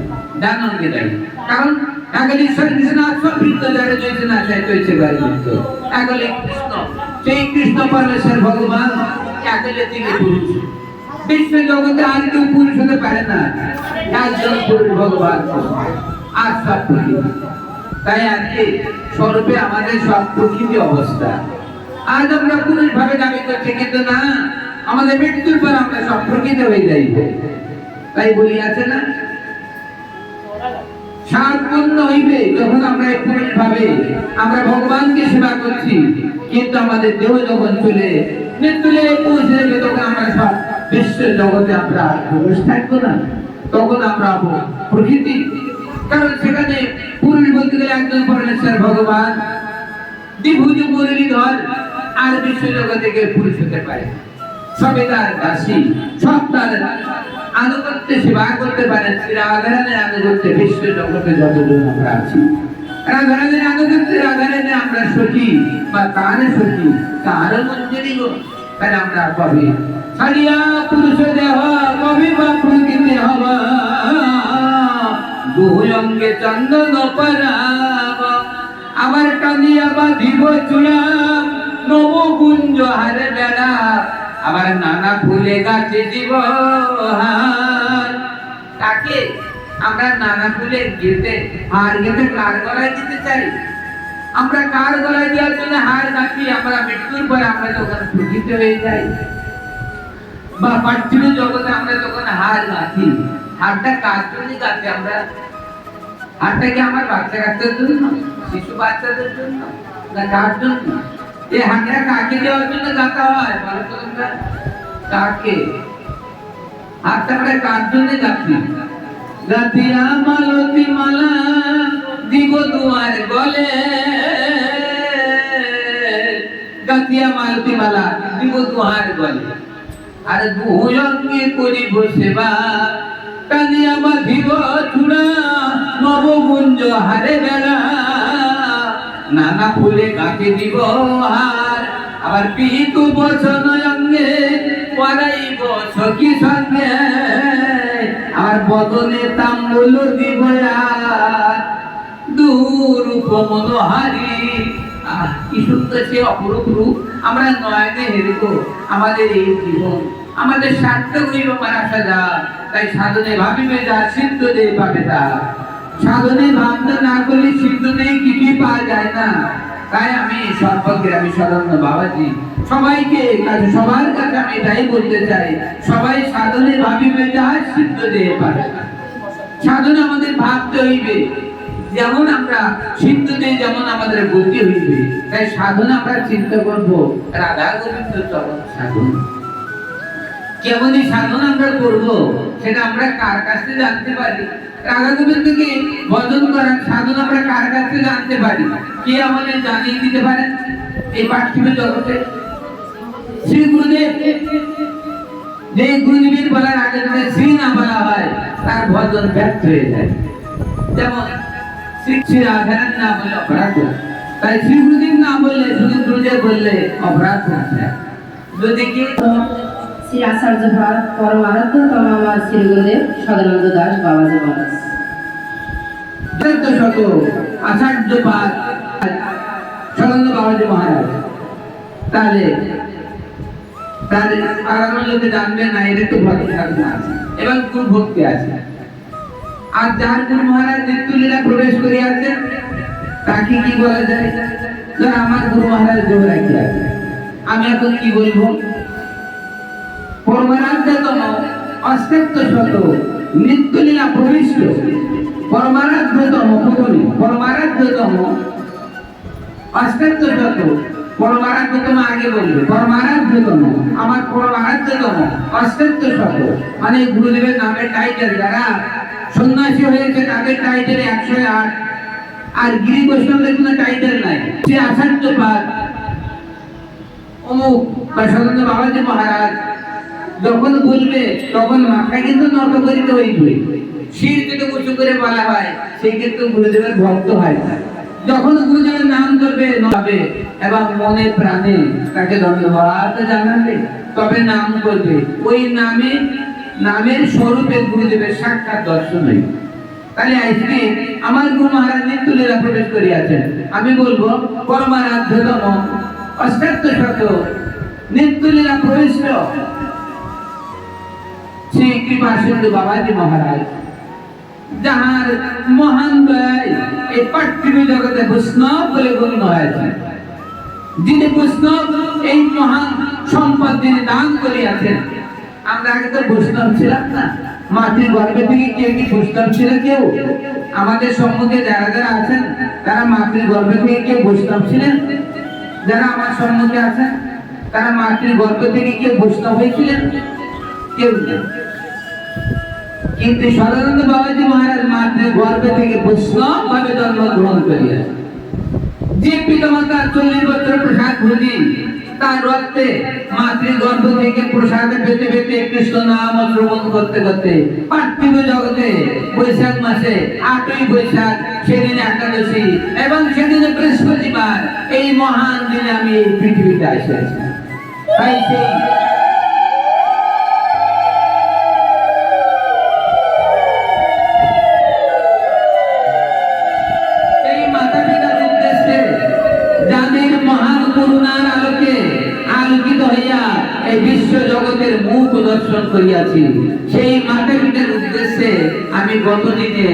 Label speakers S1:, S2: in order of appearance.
S1: কিছু নাই কারণ আগলে ঈশ্বর কৃষ্ণ আত্মবৃত্ত যারা চলছে না চাই চলছে গাড়ি বৃত্ত আগলে কৃষ্ণ, সেই কৃষ্ণ পরমেশ্বর ভগবান আগলে থেকে পুরুষ। বিশ্ব জগতে আর কেউ পুরুষ হতে পারে না। একজন পুরুষ ভগবান আর সব তাই আজকে স্বরূপে আমাদের সব প্রকৃতি অবস্থা। আজ আমরা পুরুষ ভাবে দাবি করছি, কিন্তু না, আমাদের মৃত্যুর পর আমরা সব প্রকৃতি হয়ে যাইব। তাই বলি আছে না সারপূর্ণ হইবে যখন আমরা ভাবে আমরা ভগবানকে সেবা করছি, কিন্তু আমাদের দেহ যখন চলে, মৃত্যুলে পৌঁছে যাবে তখন আমরা সব বিশ্ব জগতে আমরা পুরুষ থাকব না। তখন আমরা প্রকৃতি। কারণ সেখানে পুরুষ বলতে গেলে একজন পরমেশ্বর ভগবান। দ্বিভুজ মুরলীধর আর বিশ্ব জগতে কেউ পুরুষ হতে পারে। সবে তার দাসী সব তার আনুগত্যে সেবা করতে পারেন। শ্রী রাধারানের আনুগত্যে বিশ্ব জগতে যতজন আমরা আছি, রাধারানের আনুগত্যে রাধারানে আমরা সখী বা তার সখী তার মঞ্জুরি তাহলে আমরা কবে? ছাড়িয়া পুরুষ দেহ, কবে বা প্রকৃতি হবা? দুই অঙ্গে চন্দন পরাব আবার টানিয়া বাঁধিব চূড়া নব কুঞ্জ হারে বেড়া। আবার নানা ফুলে গাছে দিব তাকে আমরা নানা ফুলে গেতে হার গেতে কার গলায় দিতে চাই? আমরা কার গলায় দেওয়ার জন্য হার গাছি আমরা মৃত্যুর পরে আমরা তখন প্রকৃত হয়ে যাই। বা পার্থিব জগতে আমরা যখন হার গাছি হারটা কার জন্য গাছি আমরা? হারটা কি আমার বাচ্চা কাচ্চার জন্য? শিশু বাচ্চাদের জন্য? না কার জন্য? হাঁটা কাকে দেওয়ার জন্য হয়? বলো কাকে? হাতটা আমরা কার জন্য গাছি গাতিয়া মালতি মালা, দিব দুয়ার গলে। গাতিয়া মালতি মালা, দিব দুয়ার গলে। আর দুজনকে করিব সেবা বাঁধিব চূড়া, নবগুঞ্জ হারে বেড়া। নানা ফুলে গাছে দিব হার। আবার পিতু বচন অঙ্গে পরাইব সখী সঙ্গে। আর বদনে তাম্বুল দিব আর। দুরূপ মনোহারি কি সুন্দর সে অপরূপ রূপ। আমরা নয়নে হেরিব আমাদের এই জীবন। আমাদের সার্থক হইব মারা সাজা তাই সাধনে ভাবিবে যা সিদ্ধ দেই পাবে তা সাধনে ভাবনা না করলে সিদ্ধ নেই, কিছুই পাওয়া যায় না। তাই আমি সর্বগ্রামী স্মরণ বাবাজি। সবাইকে কাছে, সবার কাছে আমি এটাই বলতে চাই, সবাই সাধনে ভাবিবে যা সিদ্ধ দিয়ে পারে সাধনা আমাদের ভাবতে হইবে, যেমন আমরা সিদ্ধতে যেমন আমাদের গতি হইবে। তাই সাধনা আমরা চিন্তা করব। রাধা গোবিন্দ চরণ সাধন। কেমন সাধন আমরা করব, সেটা আমরা কার কাছে জানতে পারি? গোবিন্দকে ভজন করার সাধন আমরা কার কাছে জানতে পারি? কে আমাদের জানিয়ে দিতে পারে এই পার্থিব জগতে? শ্রী গুরুদেব। যে গুরুদেবের বলার আগে যদি শ্রী না বলা হয়, তার ভজন ব্যর্থ হয়ে যায়। যেমন শ্রী শ্রী রাধারান না বলে অপরাধ তাই শ্রী গুরুদেব না বললে, শুধু গুরুদেব বললে অপরাধ হচ্ছে যদি কি
S2: শ্রী আচার্য ভার পরম আরাধ্য তমামা শ্রী গুরুদেব সদানন্দ দাস বাবাজি মহারাজ।
S1: চোদ্দ শত আচার্য পাদ সনন্দ বাবাজি মহারাজ, তাহলে তাহলে সাধারণ লোকে জানবে না এর একটু ভক্তি সাধনা আছে এবং গুরু ভক্তি আছে? আর যার গুরু মহারাজ নিত্যলীলা প্রবেশ করিয়াছেন, তাকে কি বলা যায়? আমার গুরু মহারাজ জোর রাখিয়াছে। আমি এখন কি বলব? অষ্টাত্ত শত নিত্যলীলা প্রবিষ্ট। পরমারাধ্যতম প্রথমে পরমারাধ্যতম। অষ্টাত্ত শত পরমারাধ্যতম আগে বলবে, পরমারাধ্যতম, আমার পরমারাধ্যতম অষ্টাত্ত শত মানে গুরুদেবের নামের টাইটেল যারা সন্ন্যাসী হয়েছে, তাদের টাইটেল একশো আট। আর গিরি বৈষ্ণবদের কোনো টাইটেল নাই। সে আচার্য পাঠ অমুক বা স্বতন্ত্র বাবাজি মহারাজ যখন বলবে তখন মাথা কিন্তু নত করিতে হইবে শির যদি উঁচু করে বলা হয় সেই কিন্তু গুরুদেবের ভক্ত হয় যখন গুরুদেবের নাম ধরবে নবে এবং মনে প্রাণে তাকে ধন্যবাদ জানাবে, তবে নাম করবে। ওই নামে, নামের স্বরূপে গুরুদেবের সাক্ষাৎ দর্শন হইল। তাহলে আজকে আমার গুরু মহারাজ নিত্যলীলা প্রবেশ করিয়াছেন। আমি বলব, পরমারাধ্যতম অষ্টাত্ত শত নিত্যলীলা প্রবিষ্ট শ্রী কৃপা সিন্ধু বাবাজি মহারাজ যাহার মহান দয়ায় এই পার্থিব জগতে বৈষ্ণব বলে গণ্য হয়েছে যিনি বৈষ্ণব এই মহান সম্পদ যিনি দান করিয়াছেন আমরা আগে তো বৈষ্ণব ছিলাম না। মাটির গর্ভে থেকে কেউ কি বৈষ্ণব ছিল কেউ? আমাদের সম্মুখে যারা যারা আছেন, তারা মাটির গর্ভে থেকে কেউ বৈষ্ণব ছিলেন? যারা আমার সম্মুখে আছেন, তারা মাটির গর্ভ থেকে কেউ বৈষ্ণব হয়েছিলেন? কিন্তু সদানন্দ বাবাজি মহারাজ মাতৃ গর্ভে থেকে বৈষ্ণব ভাবে জন্মগ্রহণ করিয়াছেন যে পিতামাতা চল্লিশ বছর প্রসাদ ভোজি তার রক্তে মাতৃ গর্ভ থেকে প্রসাদ পেতে পেতে কৃষ্ণ নাম শ্রবণ করতে করতে পার্থিব জগতে বৈশাখ মাসে আটই বৈশাখ সেদিন একাদশী এবং সেদিনে বৃহস্পতিবার এই মহান দিনে আমি এই পৃথিবীতে আসিয়াছি। তাই সেই এই বিশ্ব জগতের মুখ দর্শন করিয়াছি। সেই মাতা পিতার উদ্দেশ্যে আমি গত দিনে